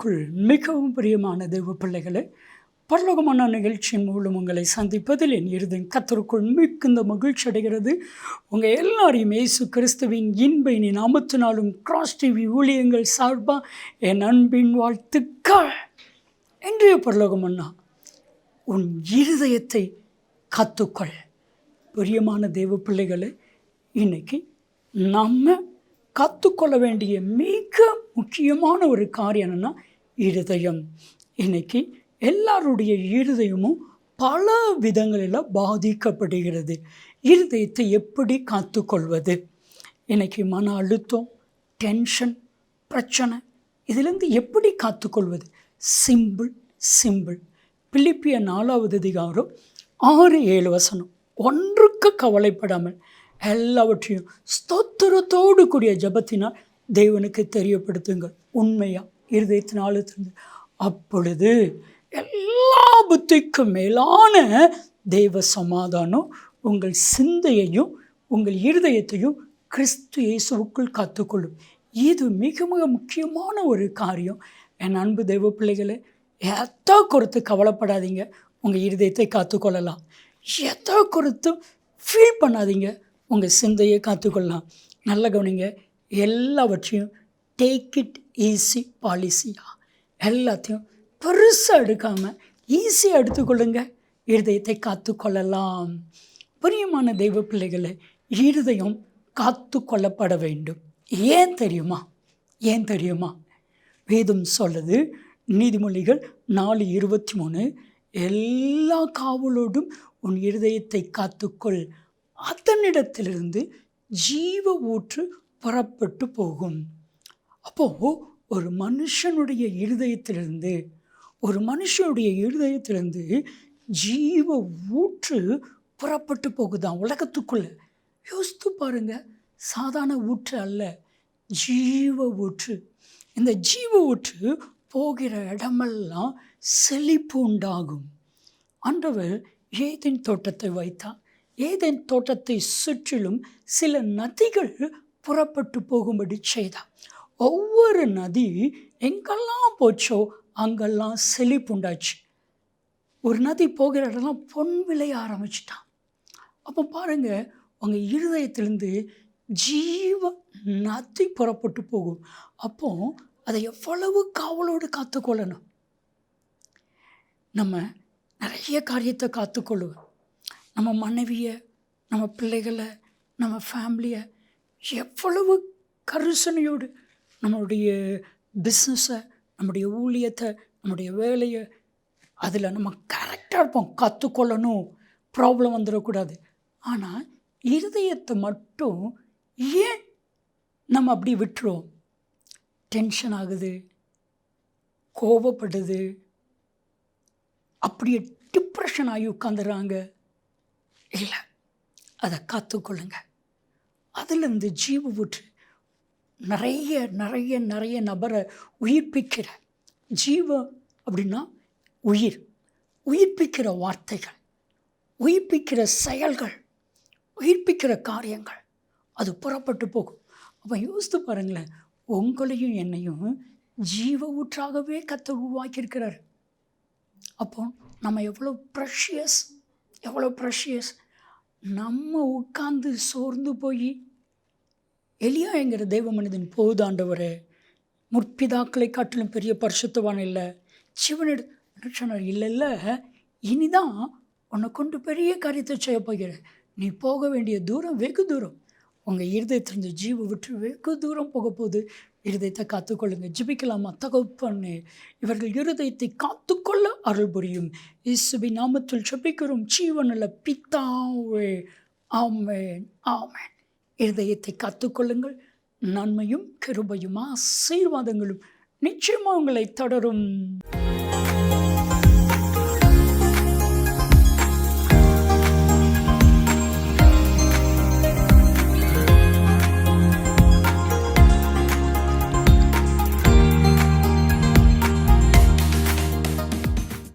கிறிஸ்துவுக்குள் மிகவும் பிரியமான தேவ பிள்ளைகளே பரலோகமான நிகழ்ச்சியின் மூலம் உங்களை சந்திப்பதில் என் இருதயம் கத்தருக்குள் மிகுந்த மகிழ்ச்சி அடைகிறது. உங்கள் எல்லாரையும் இயேசு கிறிஸ்துவின் இன்பை நீ நாமத்தினாலும் கிராஸ் டிவி ஊழியங்கள் சார்பாக என் அன்பின் வாழ்த்துக்கள். இன்றைய பரலோகமன்னா உன் இருதயத்தை காத்துக்கொள். பிரியமான தேவ பிள்ளைகளை இன்னைக்கு நம்ம கற்றுக்கொள்ள வேண்டிய மிக முக்கியமான ஒரு காரியம் என்னென்னா இருதயம். இன்னைக்கு எல்லாருடைய இருதயமும் பல விதங்களில் பாதிக்கப்படுகிறது. இருதயத்தை எப்படி காத்துக்கொள்வது? இன்னைக்கு மன அழுத்தம் டென்ஷன் பிரச்சனை இதிலிருந்து எப்படி காத்துக்கொள்வது? சிம்பிள் சிம்பிள் பிலிப்பிய நாலாவது அதிகாரம் ஆறு ஏழு வசனம். ஒன்றுக்கு கவலைப்படாமல் எல்லாவற்றையும் ஸ்தோத்திரத்தோடு கூடிய ஜபத்தினால் தேவனுக்கு தெரியப்படுத்துங்கள். உண்மையாக இருதயத்தின் ஆழத்திலிருந்து அப்பொழுது எல்லா புத்திக்கும் மேலான தெய்வ சமாதானம் உங்கள் சிந்தையையும் உங்கள் இருதயத்தையும் கிறிஸ்து இயேசுவுக்குள் காத்துக்கொள்ளும். இது மிக மிக முக்கியமான ஒரு காரியம். என் அன்பு தெய்வ பிள்ளைகளை எத்தோ குறித்து கவலைப்படாதீங்க. உங்கள் இருதயத்தை காத்துக்கொள்ளலாம். எத்தோ குறித்து ஃபீல் பண்ணாதீங்க. உங்கள் சிந்தையை காத்துக்கொள்ளலாம். நல்ல கவனிங்க. எல்லாவற்றையும் டேக் இட் ஈஸி பாலிசியாக எல்லாத்தையும் பெருசாக எடுக்காமல் ஈஸியாக எடுத்துக்கொள்ளுங்க. இருதயத்தை காத்துக்கொள்ளலாம். பிரியமான தெய்வ பிள்ளைகளை இருதயம் காத்து கொள்ளப்பட வேண்டும். ஏன் தெரியுமா? ஏன் தெரியுமா? வேதம் சொல்லுது நீதிமொழிகள் நாலு இருபத்தி மூணு எல்லா காவலோடும் உன் இருதயத்தை காத்துக்கொள். அதனிடத்திலிருந்து ஜீவ ஊற்று புறப்பட்டு போகும். அப்போது ஒரு மனுஷனுடைய இருதயத்திலிருந்து ஒரு மனுஷனுடைய இருதயத்திலிருந்து ஜீவ ஊற்று புறப்பட்டு போகுதான் உலகத்துக்குள்ள. யோசித்து பாருங்க சாதாரண ஊற்று அல்ல ஜீவ ஊற்று. இந்த ஜீவ ஊற்று போகிற இடமெல்லாம் செழிப்பு உண்டாகும். ஆண்டவர் ஏதேன் தோட்டத்தை வைத்தார் ஏதேன் தோட்டத்தை சுற்றிலும் சில நதிகள் புறப்பட்டு போகும்படி செய்தார் ஒவ்வொரு நதி எங்கெல்லாம் போச்சோ அங்கெல்லாம் செழிப்புண்டாச்சு. ஒரு நதி போகிற இடம்லாம் பொன் விளைய ஆரம்பிச்சிட்டான். அப்போ பாருங்கள் உங்கள் இருதயத்திலேருந்து ஜீவ நதி புறப்பட்டு போகும். அப்போ அதை எவ்வளவு காவலோடு காத்துக்கொள்ளணும்? நம்ம நிறைய காரியத்தை காத்துக்கொள்ளுவோம் நம்ம மனைவியை நம்ம பிள்ளைகளை நம்ம ஃபேமிலியை எவ்வளவு கருசனையோடு நம்மளுடைய பிஸ்னஸை நம்முடைய ஊழியத்தை நம்முடைய வேலையை அதில் நம்ம கரெக்டாக இருப்போம் கற்றுக்கொள்ளணும் ப்ராப்ளம் வந்துடக்கூடாது. ஆனால் இருதயத்தை மட்டும் ஏன் நம்ம அப்படி விட்டுருவோம் டென்ஷன் ஆகுது கோபப்படுது அப்படியே டிப்ரெஷன் ஆகி உட்காந்துடுறாங்க இல்லை அதை காத்துக்கொள்ளுங்க. அதிலிருந்து ஜீவு ஊற்று. நிறைய நிறைய நிறைய நபரை உயிர்ப்பிக்கிற ஜீவ அப்படின்னா உயிர். உயிர்ப்பிக்கிற வார்த்தைகள் உயிர்ப்பிக்கிற செயல்கள் உயிர்ப்பிக்கிற காரியங்கள் அது புறப்பட்டு போகும். அப்போ யோசித்து பாருங்களேன் உங்களையும் என்னையும் ஜீவ ஊற்றாகவே கற்று உருவாக்கியிருக்கிறார். அப்போ நம்ம எவ்வளோ ப்ரஷியஸ் எவ்வளோ ப்ரஷியஸ் நம்ம உட்கார்ந்து சோர்ந்து போய் எலியா என்கிற தெய்வ மனிதன் போதாண்டவரே முற்பிதாக்களை காட்டிலும் பெரிய பரிசுத்தவான் இல்லை. சிவனெடு சொன்னார் இனிதான் உன்னை கொண்டு பெரிய காரியத்தை செய்ய போகிறேன். நீ போக வேண்டிய தூரம் வெகு தூரம். உங்கள் இருதயத்திலிருந்து ஜீவ விட்டு வெகு தூரம் போக போகுது. இருதயத்தை காத்துக்கொள்ளுங்க. ஜிபிக்கலாமா தகப்பண்ணு இவர்கள் இருதயத்தை காத்துக்கொள்ள அருள் புரியும். இசுபி நாமத்தில் ஜபிக்கிறோம். ஜீவனில் பித்தாவே ஆமேன். ஆமேன். இருதயத்தை காத்துக்கொள்ளுங்கள். நன்மையும் கிருபையும் ஆசீர்வாதங்களும் நிச்சயமாக உங்களை தொடரும்.